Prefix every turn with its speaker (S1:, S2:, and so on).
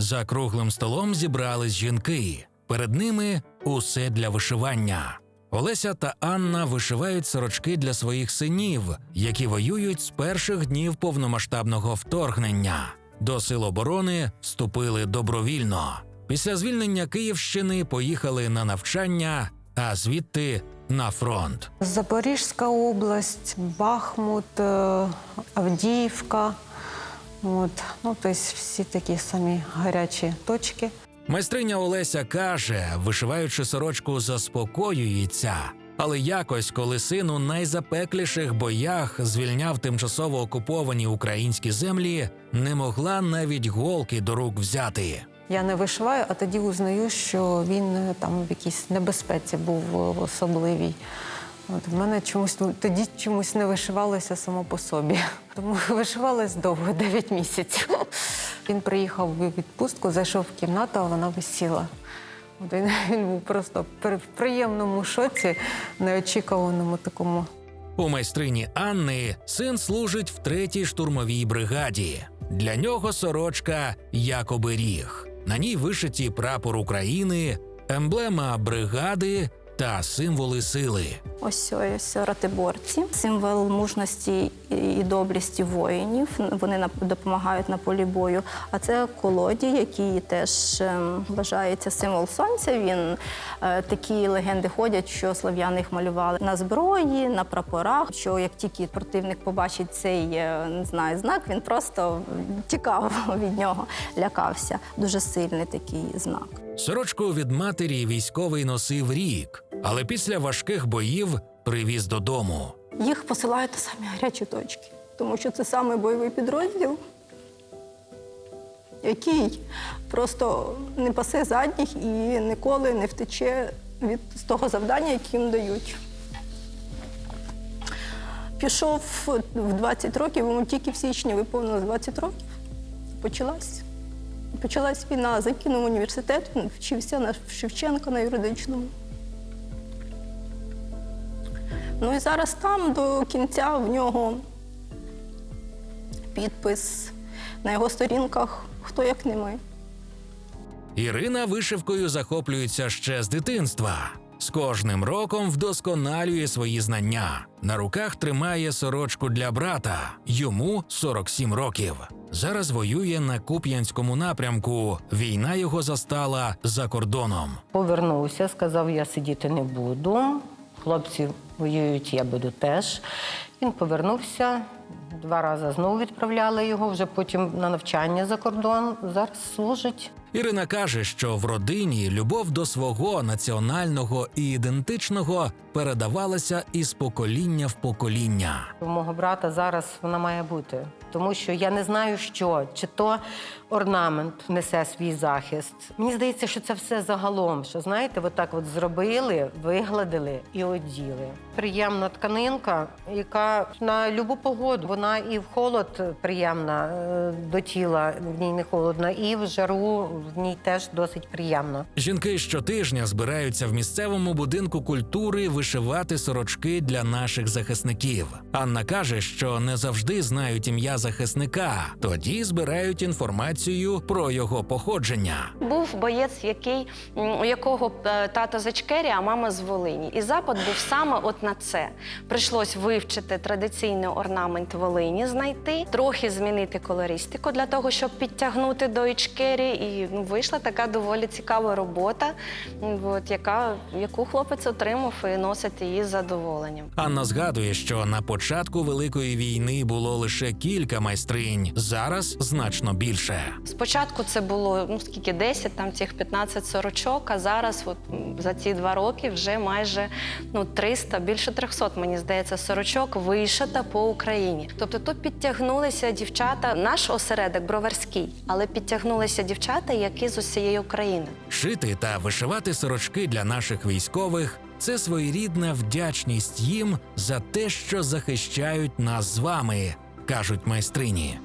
S1: За круглим столом зібрались жінки. Перед ними усе для вишивання. Олеся та Анна вишивають сорочки для своїх синів, які воюють з перших днів повномасштабного вторгнення. До сил оборони вступили добровільно. Після звільнення Київщини поїхали на навчання, а звідти на фронт.
S2: Запорізька область, Бахмут, е, Авдіївка. От. Ну, тобто всі такі самі гарячі точки.
S1: Майстриня Олеся каже, вишиваючи сорочку, заспокоюється. Але якось, коли син у найзапекліших боях звільняв тимчасово окуповані українські землі, не могла навіть голки до рук взяти.
S2: Я не вишиваю, а тоді узнаю, що він е, там в якійсь небезпеці був е, особливій. От, в мене чомусь тоді чомусь не вишивалося само по собі. Тому вишивалась довго, 9 місяців. Він приїхав у відпустку, зайшов в кімнату, а вона висіла. Він, він був просто в приємному шоці, неочікуваному такому.
S1: У майстрині Анни син служить в третій штурмовій бригаді. Для нього сорочка як оберіг. На ній вишиті прапор України, емблема бригади та символи сили.
S3: Ось ось ратиборці, символ мужності і доблесті воїнів. Вони допомагають на полі бою. А це колоді, який теж ем, вважається символ сонця. Він е, такі легенди ходять, що слов'яни їх малювали на зброї, на прапорах. Що як тільки противник побачить цей е, не знаю, знак, він просто тікав від нього, лякався. Дуже сильний такий знак.
S1: Сорочку від матері військовий носив рік, але після важких боїв привіз додому.
S3: Їх посилають на самі гарячі точки, тому що це саме бойовий підрозділ, який просто не пасе задніх і ніколи не втече від того завдання, яке їм дають. Пішов в 20 років, йому тільки в січні виповнилось 20 років. Почалась. Почалась війна, закинув університет, вчився на Шевченка на юридичному. Ну і зараз там до кінця в нього підпис на його сторінках Хто як не ми.
S1: Ірина вишивкою захоплюється ще з дитинства. З кожним роком вдосконалює свої знання. На руках тримає сорочку для брата. Йому 47 років. Зараз воює на Куп'янському напрямку. Війна його застала за кордоном.
S4: Повернувся, сказав, я сидіти не буду. Хлопці воюють, я буду теж. Він повернувся. Два рази знову відправляли його, вже потім на навчання за кордон. Зараз служить.
S1: Ірина каже, що в родині любов до свого національного і ідентичного передавалася із покоління в покоління.
S4: У мого брата зараз вона має бути. Тому що я не знаю, що чи то орнамент несе свій захист. Мені здається, що це все загалом. Що знаєте, отак от зробили, вигладили і оділи. Приємна тканинка, яка на любу погоду вона і в холод приємна е, до тіла, в ній не холодно, і в жару в ній теж досить приємно.
S1: Жінки щотижня збираються в місцевому будинку культури вишивати сорочки для наших захисників. Анна каже, що не завжди знають ім'я захисника, тоді збирають інформацію про його походження.
S5: Був боєць, який, у якого е, тато з а мама з Волині. І запит був саме от на це. Прийшлось вивчити традиційний орнамент Волині, знайти, трохи змінити колористику для того, щоб підтягнути до Ічкерії. І ну, вийшла така доволі цікава робота, от, яка, яку хлопець отримав і носить її з задоволенням.
S1: Анна згадує, що на початку великої війни було лише кілька майстринь, зараз значно більше.
S5: Спочатку це було ну скільки 10, там цих 15 сорочок, а зараз, от за ці два роки, вже майже ну 300, більше 300, мені здається, сорочок вишита по Україні. Тобто тут підтягнулися дівчата, наш осередок броварський, але підтягнулися дівчата, які з усієї України.
S1: Шити та вишивати сорочки для наших військових це своєрідна вдячність їм за те, що захищають нас з вами, кажуть майстрині.